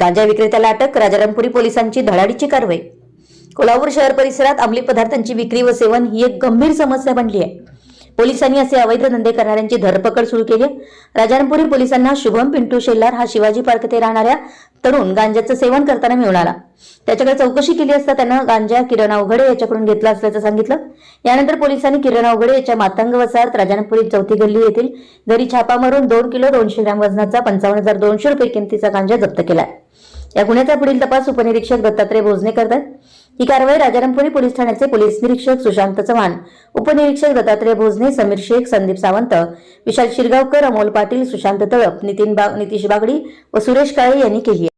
गांजा विक्रेत्याला अटक राजारामपुरी पोलिसांची धडाडीची कारवाई. कोल्हापूर शहर परिसरात अंमली पदार्थांची विक्री व सेवन ही एक गंभीर समस्या बनली आहे. पोलिसांनी असे अवैध धंदे करणाऱ्यांची धरपकड सुरू केली राजारामपुरी पोलिसांना शुभम पिंटू शेल्लार हा शिवाजी पार्क येथे राहणाऱ्या तरुण गांजाचं सेवन करताना मिळून आला. त्याच्याकडे चौकशी केली असता त्यानं गांजा किरण अवघडे याच्याकडून घेतला असल्याचं सांगितलं. यानंतर पोलिसांनी किरण अवघडे याच्या मातंग वसाहत राजानपुरी चौथी गल्ली येथील घरी छापा मारून दोन किलो दोनशे ग्रॅम वजनाचा पंचावन्न हजार दोनशे रुपये किमतीचा गांजा जप्त केलाय या गुन्ह्याचा पुढील तपास उपनिरीक्षक दत्तात्रय भोजने करतात. ही कारवाई राजारामपुरी पोलीस ठाण्याचे पोलीस निरीक्षक सुशांत चव्हाण उपनिरीक्षक दत्तात्रय भोजने समीर शेख संदीप सावंत विशाल शिरगावकर अमोल पाटील सुशांत तळप नितीन बा नितीश बागडी व सुरेश काळे यांनी केली आहे.